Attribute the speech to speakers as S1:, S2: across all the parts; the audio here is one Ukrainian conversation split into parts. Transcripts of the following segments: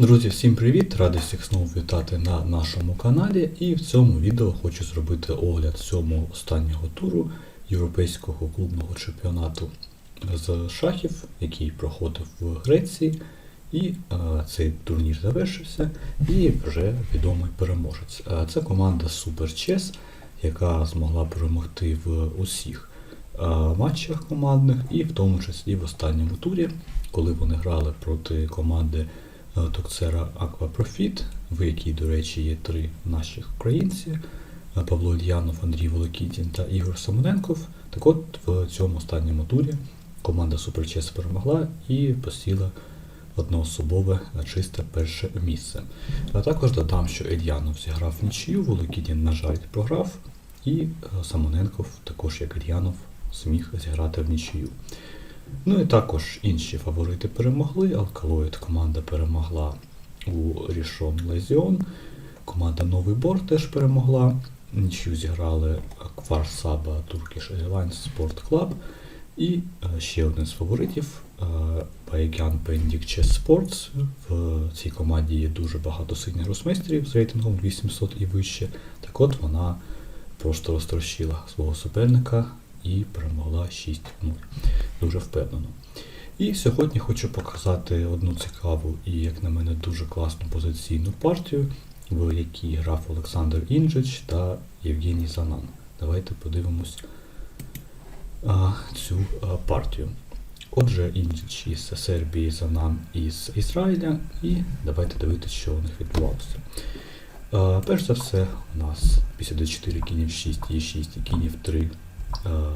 S1: Друзі, всім привіт! Радий всіх знову вітати на нашому каналі. І в цьому відео хочу зробити огляд сьомого останнього туру Європейського клубного чемпіонату з шахів, який проходив в Греції. І е, цей турнір завершився, і вже відомий переможець. Е, це команда Super Chess, яка змогла перемогти в усіх е, матчах командних, і в тому числі в останньому турі, коли вони грали проти команди е, Токцера Aqua в якій, до речі, є три наших українці: е, Павло Ільянов, Андрій Волокітін та Ігор Самоненков. Так от в цьому останньому турі команда Chess перемогла і посіла одноособове е, чисте перше місце. А також додам, що Ільянов зіграв нічию, Волокітін, на жаль, програв, і Самоненков, також як Ільянов, зміг зіграти в нічию. Ну і також інші фаворити перемогли. Алкалоїд команда перемогла у Рішон Лезіон. Команда Новий Бор теж перемогла. Нічию зіграли Квар Саба Turkish Airlines Sport Club. І е, ще один з фаворитів Байгян Пендік Chess Sports. В цій команді є дуже багато сильних гросмейстерів з рейтингом 800 і вище. Так от вона просто розтрощила свого суперника і перемогла 6-0. Дуже впевнено. І сьогодні хочу показати одну цікаву і, як на мене, дуже класну позиційну партію, в якій грав Олександр Інджич та Євгеній Занан. Давайте подивимось а, цю а, партію. Отже, Інджич із Сербії, Занан із Ізраїля, і давайте дивитися, що у них відбувалося. А, перш за все, у нас після d4 кінів 6, є 6 і кінів 3 а,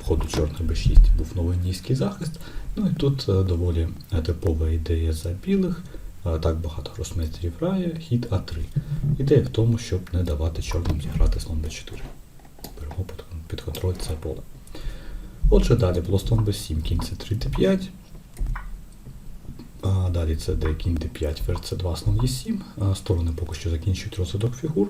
S1: входу чорних b6 був новий низький захист. Ну і тут доволі типова ідея за білих. Так багато гросмейстерів грає, хід А3. Ідея в тому, щоб не давати чорним зіграти слон b4. Беремо під, контроль це поле. Отже, далі було слон b7, кінь c 3 d5. А, далі це d, кінь d5, ферзь c2, слон e7. А, сторони поки що закінчують розвиток фігур.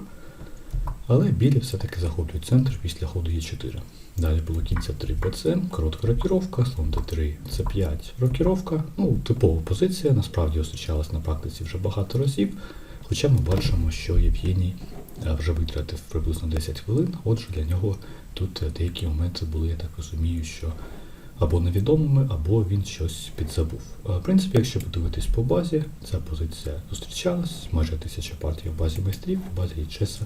S1: Але білі все-таки захоплюють центр після ходу e4. Далі було кінь c3 bc, коротка рокіровка, слон d3, c5, рокіровка. Ну, типова позиція, насправді зустрічалась на практиці вже багато разів. Хоча ми бачимо, що Євгеній е, вже витратив приблизно 10 хвилин, отже для нього тут е, деякі моменти були, я так розумію, що або невідомими, або він щось підзабув. Е, В принципі, якщо подивитись по базі, ця позиція зустрічалась, майже тисяча партій в базі майстрів, в базі Чеса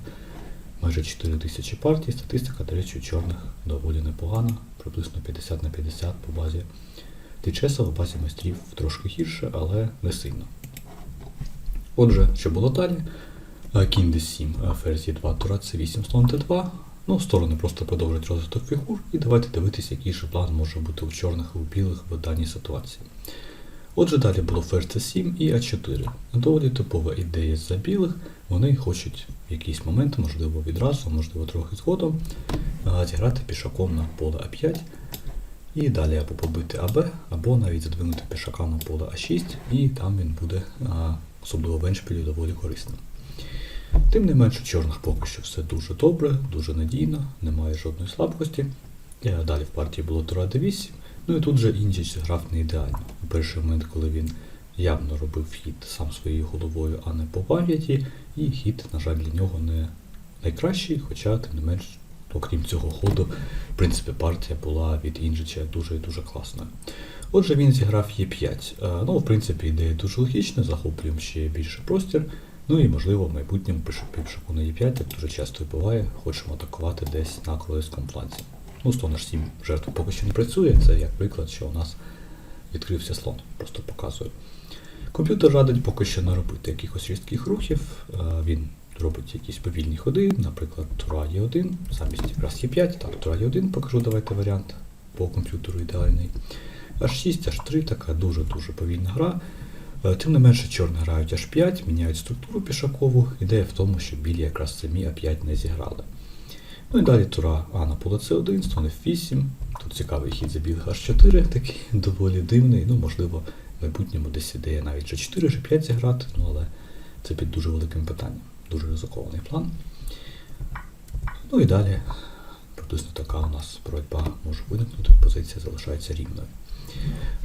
S1: майже 4 тисячі партій. Статистика, до речі, у чорних доволі непогана, приблизно 50 на 50 по базі Тичеса, в базі майстрів трошки гірше, але не сильно. Отже, що було далі? Е, Кінь d7, ферзь e2, тура c8, слон t2. Ну, сторони просто продовжують розвиток фігур, і давайте дивитися, який же план може бути у чорних і у білих в даній ситуації. Отже, далі було ферзь c7 і а4. Доволі типова ідея за білих. Вони хочуть в якийсь момент, можливо, відразу, можливо, трохи згодом, зіграти пішаком на поле А5. І далі або побити АБ, або навіть задвинути пішака на поле А6, і там він буде, особливо в еншпілі, доволі корисним. Тим не менше, у чорних поки що все дуже добре, дуже надійно, немає жодної слабкості. Е, Далі в партії було тура d8. Ну і тут же Інджіч грав не ідеально. У перший момент, коли він явно робив хід сам своєю головою, а не по пам'яті, і хід, на жаль, для нього не найкращий, хоча, тим не менш, окрім цього ходу, в принципі, партія була від Інджича дуже і дуже класною. Отже, він зіграв Е5. Е, Ну, в принципі, ідея дуже логічна, захоплюємо ще більше простір. Ну і, можливо, в майбутньому пішаку на Е5, як дуже часто і буває, хочемо атакувати десь на колеському планці. Ну, слон h 7 жертва поки що не працює, це як приклад, що у нас відкрився слон, просто показую. Комп'ютер радить поки що не робити якихось різких рухів, е, він робить якісь повільні ходи, наприклад, Тура Е1, замість якраз Е5, так, Тура Е1 покажу, давайте варіант по комп'ютеру ідеальний. H6, H3 така дуже-дуже повільна гра. Е, Тим не менше, чорні грають H5, міняють структуру пішакову. Ідея в тому, що білі якраз самі А5 не зіграли. Ну і далі тура А на поле С1, слон F8. Тут цікавий хід за білих H4, такий доволі дивний. Ну, можливо, в майбутньому десь ідея навіть G4, G5 зіграти, ну але це під дуже великим питанням. Дуже ризикований план. Ну і далі приблизно така у нас боротьба може виникнути, позиція залишається рівною.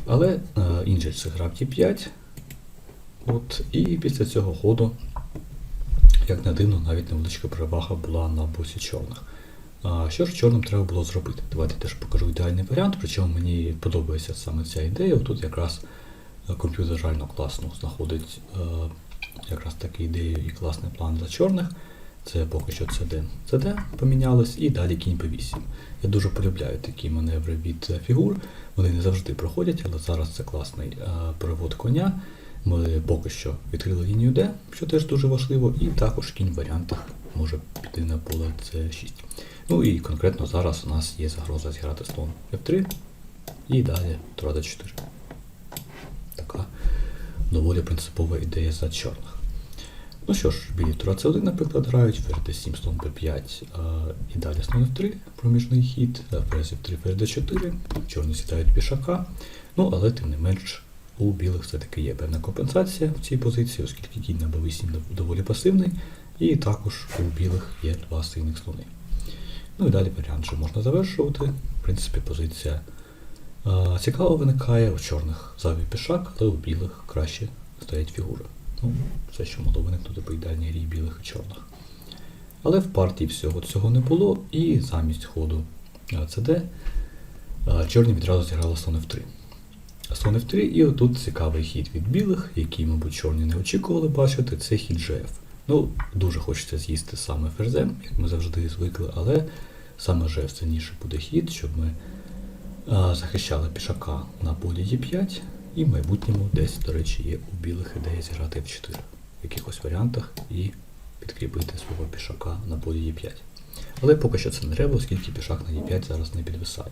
S1: Але е, Інджель зіграв Д5. От, і після цього ходу, як не дивно, навіть невеличка перевага була на боці чорних. А що ж чорним треба було зробити? Давайте теж покажу ідеальний варіант, причому мені подобається саме ця ідея. Тут якраз е, комп'ютер реально класно знаходить е, якраз такі ідеї і класний план для чорних. Це поки що CD. CD помінялось і далі кінь P8. Я дуже полюбляю такі маневри від е, фігур. Вони не завжди проходять, але зараз це класний перевод коня. Ми поки що відкрили лінію D, що теж дуже важливо, і також кінь в варіантах може піти на поле C6. Ну і конкретно зараз у нас є загроза зіграти слон F3 і далі тура D4. Така доволі принципова ідея за чорних. Ну що ж, білі тура C1, наприклад, грають, ферзь D7, слон B5 а, і далі слон F3, проміжний хід, ферзь F3, ферзь D4, чорні сідають пішака. Ну, але тим не менш у білих все-таки є певна компенсація в цій позиції, оскільки кінь на B8 доволі пасивний, і також у білих є два сильних слони. Ну і далі варіант, що можна завершувати. В принципі, позиція а, цікаво виникає, у чорних зайвий пішак, але у білих краще стоять фігури. Ну, все, що могло виникнути по ідеальній грі білих і чорних. Але в партії всього цього не було, і замість ходу CD чорні відразу зіграли слон F3. Слон F3, і отут цікавий хід від білих, який, мабуть, чорні не очікували бачити, це хід GF. Ну, дуже хочеться з'їсти саме ферзем, як ми завжди звикли, але саме GF цінніше буде хід, щоб ми а, захищали пішака на полі Е5, і в майбутньому десь, до речі, є у білих ідея зіграти F4 в якихось варіантах і підкріпити свого пішака на полі Е5. Але поки що це не треба, оскільки пішак на Е5 зараз не підвисає.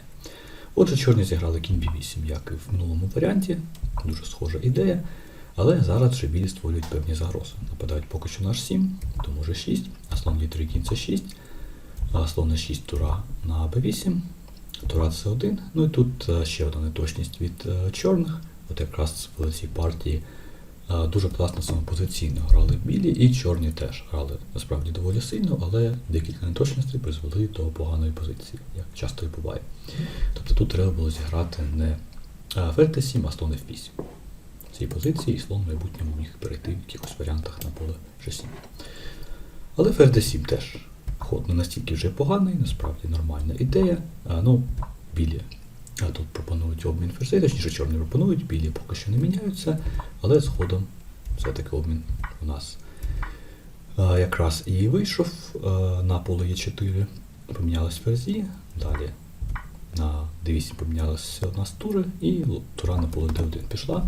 S1: Отже, чорні зіграли кінь b8, як і в минулому варіанті, дуже схожа ідея. Але зараз вже білі створюють певні загрози. Нападають поки що на h7, тому вже 6, а слон d3 кінь c 6, а слон на 6 тура на b8, тура c1. Ну і тут е, ще одна неточність від е, чорних. От якраз в цій партії е, дуже класно самопозиційно грали білі, і чорні теж грали насправді доволі сильно, але декілька неточностей призвели до поганої позиції, як часто і буває. Тобто тут треба було зіграти не ферзь d7, а слон f8. Цій позиції і слон в майбутньому міг перейти в якихось варіантах на поле g7. Але ферзь d7 теж ход не настільки вже поганий, насправді нормальна ідея. А, ну, білі а тут пропонують обмін ферзей, точніше чорні пропонують, білі поки що не міняються, але згодом все-таки обмін у нас а, якраз і вийшов а, на поле Е4, помінялись ферзі, далі на d8 помінялася одна з тури, і тура на поле d1 пішла.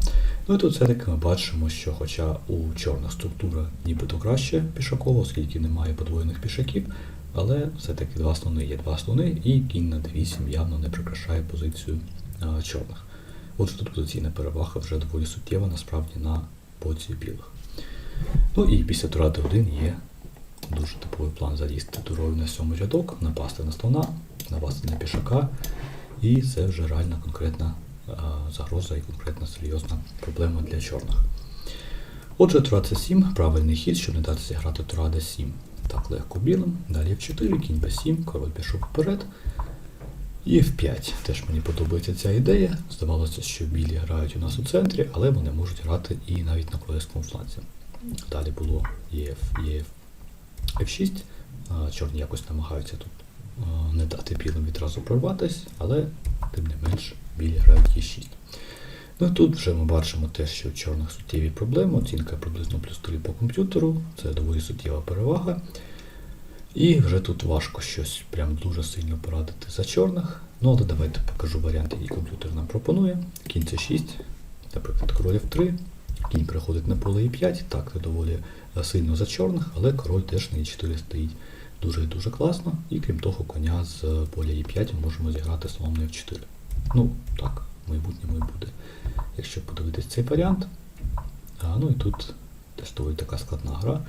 S1: Ну і тут все-таки ми бачимо, що хоча у чорних структура нібито краще пішакова, оскільки немає подвоєних пішаків, але все-таки два слони є два слони, і кінь на d8 явно не прикрашає позицію а, чорних. Отже, тут позиційна перевага вже доволі суттєва насправді на боці білих. Ну і після тура d1 є дуже типовий план залізти турою на сьомий рядок, напасти на слона, напасти на пішака, і це вже реальна конкретна а, загроза і конкретна серйозна проблема для чорних. Отже, тура c7, правильний хід, щоб не дати зіграти тура d7. Так, легко білим. Далі f4, кінь b7, король пішов вперед. І f5. Теж мені подобається ця ідея. Здавалося, що білі грають у нас у центрі, але вони можуть грати і навіть на корейському фланзі. Далі було ЄФ, ЄФ, F6. А, Чорні якось намагаються тут не дати білим відразу прорватися, але тим не менш білі грають Е6. Ну тут вже ми бачимо те, що у чорних суттєві проблеми. Оцінка приблизно плюс 3 по комп'ютеру. Це доволі суттєва перевага. І вже тут важко щось прям дуже сильно порадити за чорних. Ну, але давайте покажу варіант, який комп'ютер нам пропонує. Кінь c6, наприклад, король f3, кінь переходить на поле e5, так, це доволі е, сильно за чорних, але король теж на e4 стоїть дуже і дуже класно. І крім того, коня з поля e5 ми можемо зіграти слон на f4. Ну, так, в майбутньому і буде. Якщо подивитись цей варіант. А, ну і тут теж доволі така складна гра.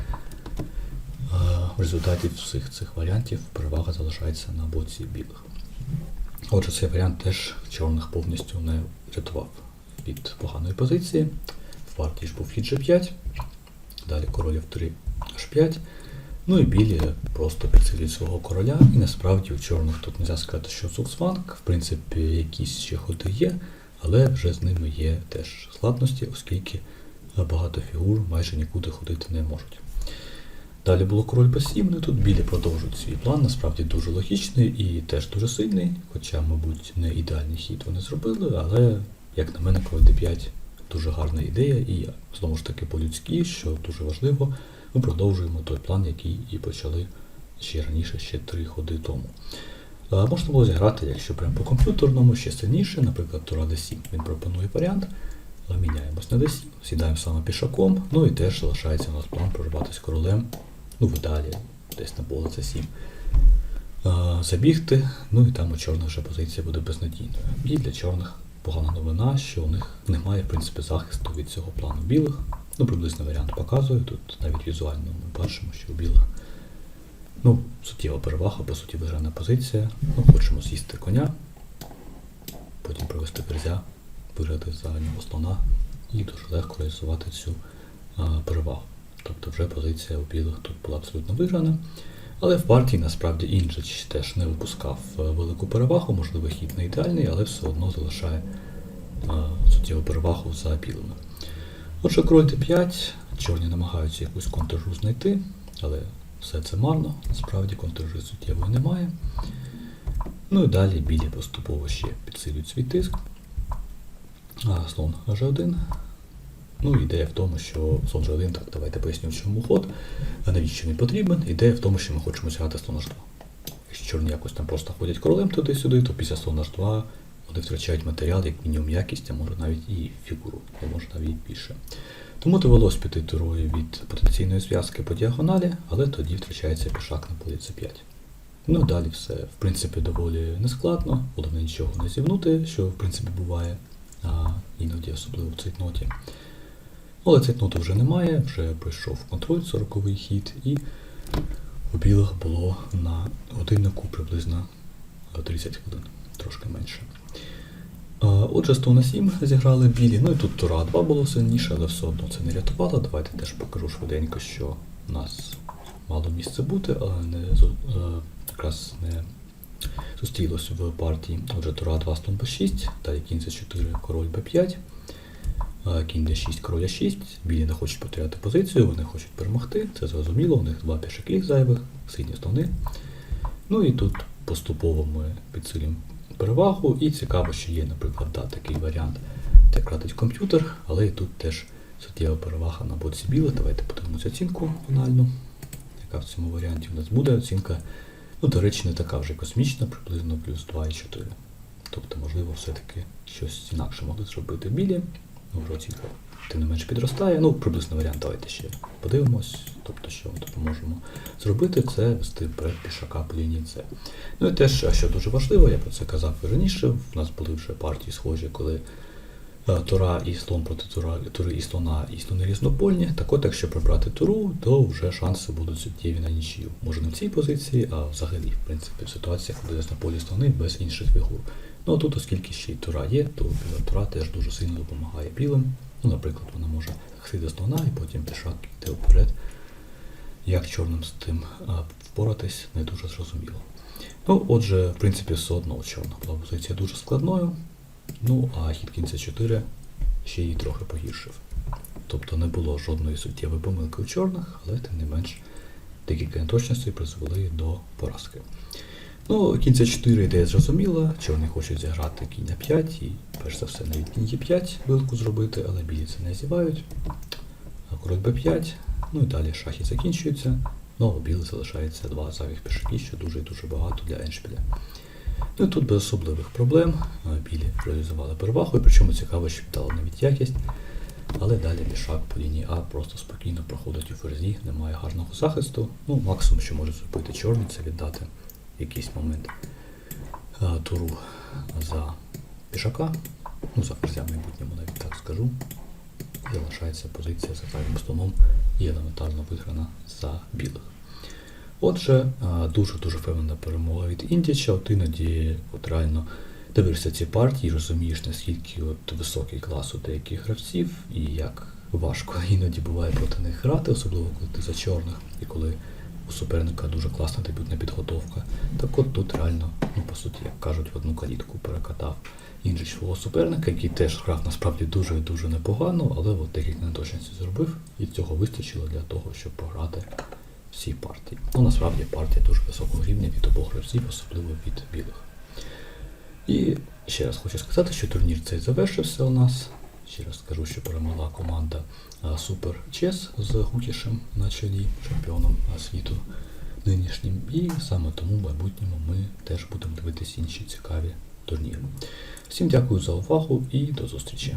S1: А, В результаті всіх цих варіантів перевага залишається на боці білих. Отже, цей варіант теж чорних повністю не рятував від поганої позиції. В партії ж був хід G5, далі король F3 H5. Ну і білі просто підсилюють свого короля, і насправді у чорних тут можна сказати, що цуксванг, в принципі, якісь ще ходи є, але вже з ними є теж складності, оскільки багато фігур майже нікуди ходити не можуть. Далі було король b7, ну тут білі продовжують свій план, насправді дуже логічний і теж дуже сильний, хоча, мабуть, не ідеальний хід вони зробили, але, як на мене, король d5 дуже гарна ідея, і знову ж таки по-людськи, що дуже важливо, ми продовжуємо той план, який і почали ще раніше, ще три ходи тому. Можна було зіграти, якщо прямо по комп'ютерному, ще сильніше, наприклад, Тура d7. Він пропонує варіант. Міняємось на d7, сідаємо саме пішаком, ну і теж залишається у нас план прорватися королем, ну в ідеалі, десь на поле c7. Забігти, ну і там у чорних вже позиція буде безнадійною. І для чорних погана новина, що у них немає, в принципі, захисту від цього плану білих. Ну, приблизно варіант показую. Тут навіть візуально ми бачимо, що у білих ну, суттєва перевага, по суті, виграна позиція. Ну, хочемо з'їсти коня, потім провести ферзя, виграти за нього слона і дуже легко реалізувати цю а, перевагу. Тобто вже позиція у білих тут була абсолютно виграна. Але в партії насправді Інджич теж не випускав е, велику перевагу, можливо, хід не ідеальний, але все одно залишає а, суттєву перевагу за білими. Отже, король d5, чорні намагаються якусь контржу знайти, але все це марно, насправді контржи суттєвої немає. Ну і далі білі поступово ще підсилюють свій тиск. А, слон G1. Ну, ідея в тому, що слон G1, так, давайте поясню, в чому ход, а навіщо він потрібен. Ідея в тому, що ми хочемо зіграти слон H2. Якщо чорні якось там просто ходять королем туди-сюди, то після слон H2 вони втрачають матеріал, як мінімум якість, а може навіть і фігуру, а може навіть більше. Тому довелось піти турою від потенційної зв'язки по діагоналі, але тоді втрачається пішак на полі c5. Ну, далі все, в принципі, доволі нескладно, головне нічого не зівнути, що в принципі буває, а іноді особливо в цейтноті. Але цейтноту вже немає, вже пройшов контроль 40-й хід, і у білих було на годиннику приблизно 30 хвилин, трошки менше. А, Отже, 100 на 7 зіграли білі. Ну і тут Тура 2 було сильніше, але все одно це не рятувало. Давайте теж покажу швиденько, що у нас мало місце бути, але не е, якраз не зустрілось в партії. Отже, Тура 2, слон Б6, далі кінь С4, король Б5, е, кінь Д6, король А6. Білі не хочуть потеряти позицію, вони хочуть перемогти. Це зрозуміло, у них два пішаки зайвих, сині слони. Ну і тут поступово ми підсилюємо перевагу, і цікаво, що є, наприклад, да, такий варіант, де кратить комп'ютер, але і тут теж суттєва перевага на боці біла. Давайте подивимося оцінку фінальну, яка в цьому варіанті у нас буде. Оцінка, ну, до речі, не така вже космічна, приблизно плюс 2,4. Тобто, можливо, все-таки щось інакше могли зробити білі. Ну, вже оцінка тим не менш підростає. Ну, приблизно варіант, давайте ще подивимось. Тобто, що ми допоможемо зробити, це вести пішака по лінії С. Ну і теж, що дуже важливо, я про це казав і раніше, в нас були вже партії схожі, коли е, Тура і слон проти тура, тури і слона, і слони різнопольні. Так от, якщо прибрати туру, то вже шанси будуть суттєві на нічию. Може не в цій позиції, а взагалі, в принципі, в ситуаціях, коли десь на полі слони без інших фігур. Ну а тут, оскільки ще й тура є, то тура теж дуже сильно допомагає білим. Ну, наприклад, вона може захистити слона і потім пішак йде вперед. Як чорним з тим впоратись, не дуже зрозуміло. Ну, отже, в принципі, все одно чорна була позиція дуже складною. Ну, а хід кінця 4 ще її трохи погіршив. Тобто не було жодної суттєвої помилки у чорних, але тим не менш декілька неточностей призвели до поразки. Ну, кінця 4 ідея зрозуміла, чорні хочуть зіграти кінь 5 і, перш за все, навіть кінь Е5 вилку зробити, але білі це не зівають. А король Б5, ну і далі шахи закінчуються. Ну, у білих залишається два зайвих пішаки, що дуже і дуже багато для Еншпіля. Ну і тут без особливих проблем. Білі реалізували перевагу, і причому цікаво, що дали навіть якість. Але далі пішак по лінії А просто спокійно проходить у ферзі, немає гарного захисту. Ну, максимум, що може зробити чорний, це віддати якийсь момент е, туру за пішака. Ну, за ферзя в майбутньому навіть так скажу. І залишається позиція за зайвим слоном і елементарно виграна за білих. Отже, е, дуже-дуже впевнена перемога від Індіча. От іноді от реально дивишся ці партії, розумієш, наскільки от високий клас у деяких гравців, і як важко іноді буває проти них грати, особливо коли ти за чорних, і коли у суперника дуже класна дебютна підготовка. Так от тут реально, ну по суті, як кажуть, в одну калітку перекатав інший свого суперника, який теж грав насправді дуже і дуже непогано, але от декілька неточностей зробив, і цього вистачило для того, щоб програти всі партії. Ну насправді партія дуже високого рівня від обох гравців, особливо від білих. І ще раз хочу сказати, що турнір цей завершився у нас. Ще раз скажу, що перемогла команда Супер Чес з Гукішем на чолі, чемпіоном світу нинішнім. І саме тому в майбутньому ми теж будемо дивитися інші цікаві турніри. Всім дякую за увагу і до зустрічі.